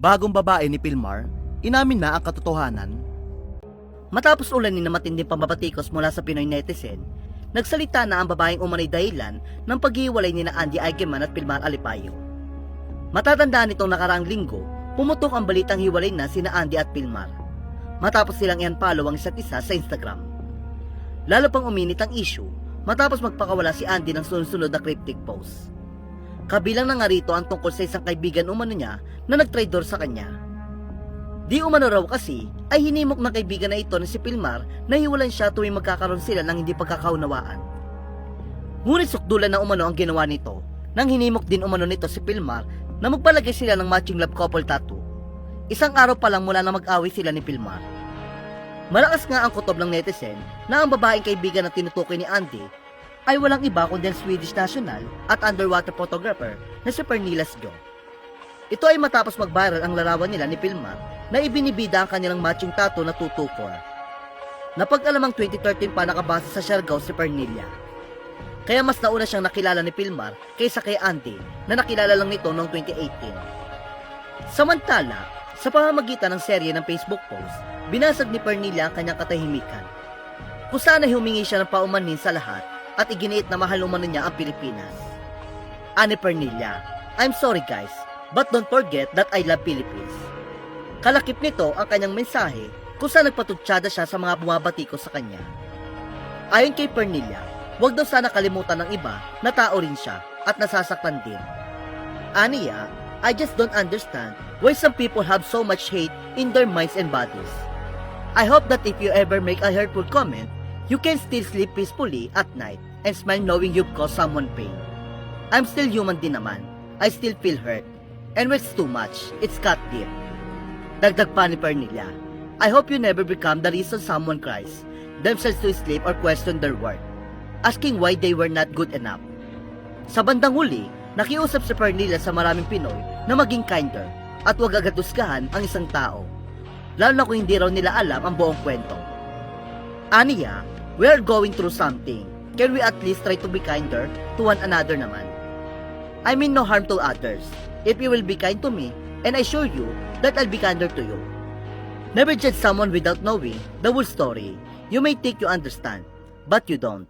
bagong babae ni Pilmar, inamin na ang katotohanan. Matapos ulanin na matinding pambabatikos mula sa Pinoy netizen, nagsalita na ang babaeng umanay dahilan ng paghiwalay ni na Andy Eigenman at Pilmar Alipayo. Matatandaan nitong nakaraang linggo, pumutok ang balitang hiwalay na sina Andy at Pilmar. Matapos silang i-unfollow ang isa't isa sa Instagram. Lalo pang uminit ang issue matapos magpakawala si Andy ng sunod-sunod na cryptic post. Kabilang na nga rito ang tungkol sa isang kaibigan umano niya na nagtraidor sa kanya. Di umano raw kasi ay hinimok ng kaibigan na ito na si Pilmar na hiwalan siya tuwing magkakaroon sila ng hindi pagkakaunawaan. Ngunit sukdulan na umano ang ginawa nito nang hinimok din umano nito si Pilmar na magpalagay sila ng matching love couple tattoo. Isang araw pa lang mula na mag-away sila ni Pilmar. Malakas nga ang kutob ng netizen na ang babaeng kaibigan na tinutukoy ni Andy ay walang iba kundi ang Swedish national at underwater photographer na si Pernillas Jo. Ito ay matapos mag-viral ang larawan nila ni Pilmar na ibinibida ang kanilang matching tattoo na tutukol. Napag-alamang 2013 pa nakabase sa Siargao si Pernilla. Kaya mas nauna siyang nakilala ni Pilmar kaysa kay Andy na nakilala lang nito noong 2018. Samantala, sa pamamagitan ng serye ng Facebook post, binasag ni Pernilla ang kanyang katahimikan. Kung saan ay humingi siya ng paumanhin sa lahat at iginiit na mahal umano niya ang Pilipinas. Ani Pernilla, I'm sorry guys, but don't forget that I love Philippines. Kalakip nito ang kanyang mensahe kung saan nagpatutsyada siya sa mga bumabati ko sa kanya. Ayon kay Pernilla, huwag daw sana kalimutan ng iba na tao rin siya at nasasaktan din. Aniya, I just don't understand why some people have so much hate in their minds and bodies. I hope that if you ever make a hurtful comment, you can still sleep peacefully at night and smile knowing you've caused someone pain. I'm still human din naman. I still feel hurt. And when it's too much, it's cut deep. Dagdag pa ni Pernilla, I hope you never become the reason someone cries themselves to sleep or question their worth, asking why they were not good enough. Sa bandang huli, nakiusap si Pernilla sa maraming Pinoy na maging kinder at huwag agad husgahan ang isang tao, lalo na kung hindi raw nila alam ang buong kwento. Aniya, we are going through something. Can we at least try to be kinder to one another naman? I mean no harm to others. If you will be kind to me, and I assure you that I'll be kinder to you. Never judge someone without knowing the whole story. You may think you understand, but you don't.